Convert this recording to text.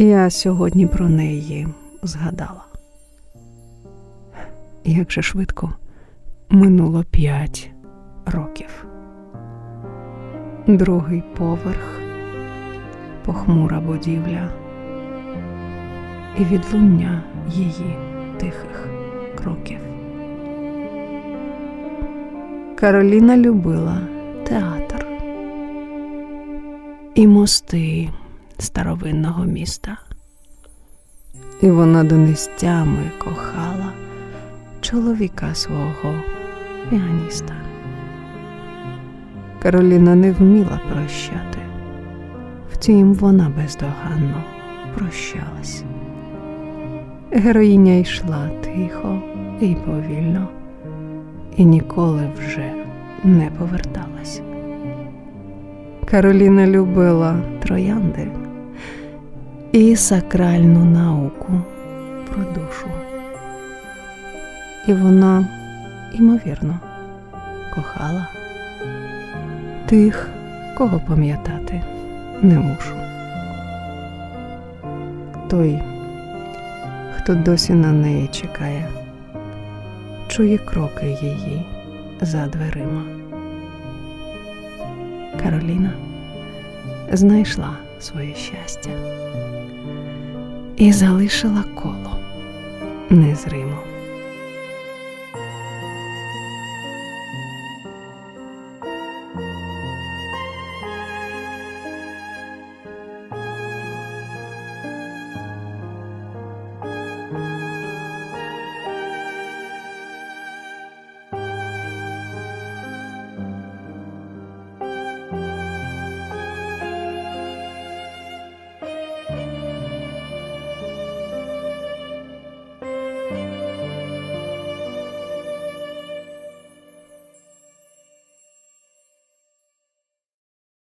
Я сьогодні про неї згадала. Як же швидко минуло п'ять років. Другий поверх, похмура будівля і відлуння її тихих кроків. Кароліна любила театр і мости старовинного міста. І вона донестями кохала чоловіка свого піаніста. Кароліна не вміла прощати, втім, вона бездоганно прощалась. Героїня йшла тихо і повільно, і ніколи вже не поверталась. Кароліна любила троянди і сакральну науку про душу. І вона, ймовірно, кохала тих, кого пам'ятати не мушу. Той, хто досі на неї чекає, чує кроки її за дверима. Кароліна знайшла своє щастя і залишила коло незримо. Thank you.